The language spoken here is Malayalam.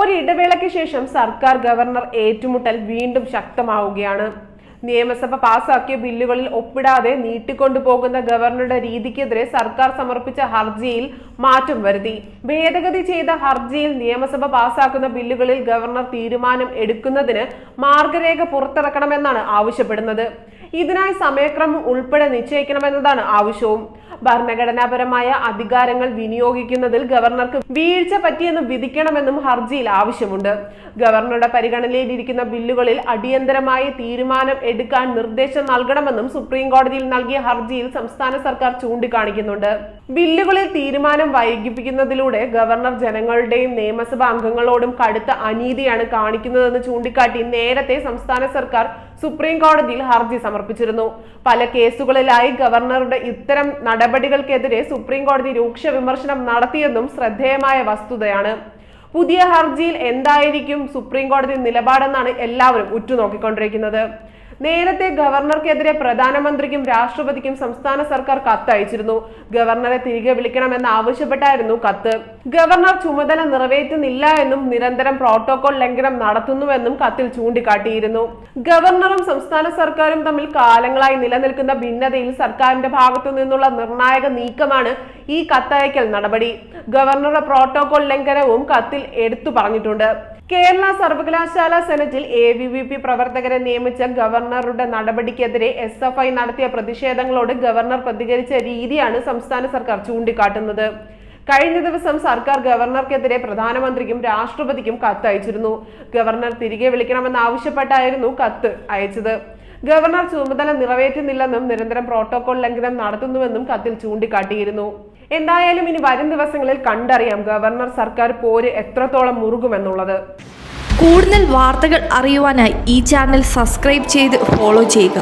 ഒരിടവേളയ്ക്ക് ശേഷം സർക്കാർ ഗവർണർ ഏറ്റുമുട്ടൽ വീണ്ടും ശക്തമാവുകയാണ്. നിയമസഭ പാസാക്കിയ ബില്ലുകളിൽ ഒപ്പിടാതെ നീട്ടിക്കൊണ്ടുപോകുന്ന ഗവർണറുടെ രീതിക്കെതിരെ സർക്കാർ സമർപ്പിച്ച ഹർജിയിൽ മാറ്റം വരുത്തി. ഭേദഗതി ചെയ്ത ഹർജിയിൽ നിയമസഭ പാസാക്കുന്ന ബില്ലുകളിൽ ഗവർണർ തീരുമാനം എടുക്കുന്നതിന് മാർഗരേഖ പുറത്തിറക്കണമെന്നാണ് ആവശ്യപ്പെടുന്നത്. ഇതിനായി സമയക്രമം ഉൾപ്പെടെ നിശ്ചയിക്കണമെന്നതാണ് ആവശ്യവും. ഭരണഘടനാപരമായ അധികാരങ്ങൾ വിനിയോഗിക്കുന്നതിൽ ഗവർണർക്ക് വീഴ്ച പറ്റിയെന്ന് വിധിക്കണമെന്നും ഹർജിയിൽ ആവശ്യമുണ്ട്. ഗവർണറുടെ പരിഗണനയിലിരിക്കുന്ന ബില്ലുകളിൽ അടിയന്തരമായി തീരുമാനം എടുക്കാൻ നിർദ്ദേശം നൽകണമെന്നും സുപ്രീം കോടതിയിൽ നൽകിയ ഹർജിയിൽ സംസ്ഥാന സർക്കാർ ചൂണ്ടിക്കാണിക്കുന്നുണ്ട്. ബില്ലുകളിൽ തീരുമാനം വൈകിപ്പിക്കുന്നതിലൂടെ ഗവർണർ ജനങ്ങളുടെയും നിയമസഭാ അംഗങ്ങളോടും കടുത്ത അനീതിയാണ് കാണിക്കുന്നതെന്ന് ചൂണ്ടിക്കാട്ടി നേരത്തെ സംസ്ഥാന സർക്കാർ സുപ്രീം കോടതിയിൽ ഹർജി സമർപ്പിച്ചിരുന്നു. പല കേസുകളിലായി ഗവർണറുടെ ഇത്തരം നടപടികൾക്കെതിരെ സുപ്രീം കോടതി രൂക്ഷ വിമർശനം നടത്തിയെന്നും ശ്രദ്ധേയമായ വസ്തുതയാണ്. പുതിയ ഹർജിയിൽ എന്തായിരിക്കും സുപ്രീം കോടതി നിലപാടെന്നാണ് എല്ലാവരും ഉറ്റുനോക്കിക്കൊണ്ടിരിക്കുന്നത്. നേരത്തെ ഗവർണർക്കെതിരെ പ്രധാനമന്ത്രിക്കും രാഷ്ട്രപതിക്കും സംസ്ഥാന സർക്കാർ കത്ത് അയച്ചിരുന്നു ഗവർണറെ തിരികെ വിളിക്കണമെന്ന് ആവശ്യപ്പെട്ടായിരുന്നു കത്ത്. ഗവർണർ ചുമതല നിറവേറ്റുന്നില്ല എന്നും നിരന്തരം പ്രോട്ടോകോൾ ലംഘനം നടത്തുന്നുവെന്നും കത്തിൽ ചൂണ്ടിക്കാട്ടിയിരുന്നു. ഗവർണറും സംസ്ഥാന സർക്കാരും തമ്മിൽ കാലങ്ങളായി നിലനിൽക്കുന്ന ഭിന്നതയിൽ സർക്കാരിന്റെ ഭാഗത്തു നിന്നുള്ള നിർണായക നീക്കമാണ് ഈ കത്തയക്കൽ നടപടി. ഗവർണറുടെ പ്രോട്ടോകോൾ ലംഘനവും കത്തിൽ എടുത്തു പറഞ്ഞിട്ടുണ്ട്. കേരള സർവകലാശാല സെനറ്റിൽ എ വി വി പി പ്രവർത്തകരെ നിയമിച്ച ഗവർണറുടെ നടപടിക്കെതിരെ എസ് എഫ് ഐ നടത്തിയ പ്രതിഷേധങ്ങളോട് ഗവർണർ പ്രതികരിച്ച രീതിയാണ് സംസ്ഥാന സർക്കാർ ചൂണ്ടിക്കാട്ടുന്നത്. കഴിഞ്ഞ ദിവസം സർക്കാർ ഗവർണർക്കെതിരെ പ്രധാനമന്ത്രിക്കും രാഷ്ട്രപതിക്കും കത്ത് അയച്ചിരുന്നു. ഗവർണർ തിരികെ വിളിക്കണമെന്ന് ആവശ്യപ്പെട്ടായിരുന്നു കത്ത് അയച്ചത്. ഗവർണർ ചുമതല നിറവേറ്റുന്നില്ലെന്നും നിരന്തരം പ്രോട്ടോകോൾ ലംഘനം നടത്തുന്നുവെന്നും കത്തിൽ ചൂണ്ടിക്കാട്ടിയിരുന്നു. എന്തായാലും ഇനി വരും ദിവസങ്ങളിൽ കണ്ടറിയാം. ഗവർണർ സർക്കാർ പോര് എത്രത്തോളം മുറുകുമെന്നുള്ളത്. കൂടുതൽ വാർത്തകൾ അറിയുവാനായി ഈ ചാനൽ സബ്സ്ക്രൈബ് ചെയ്ത് ഫോളോ ചെയ്യുക.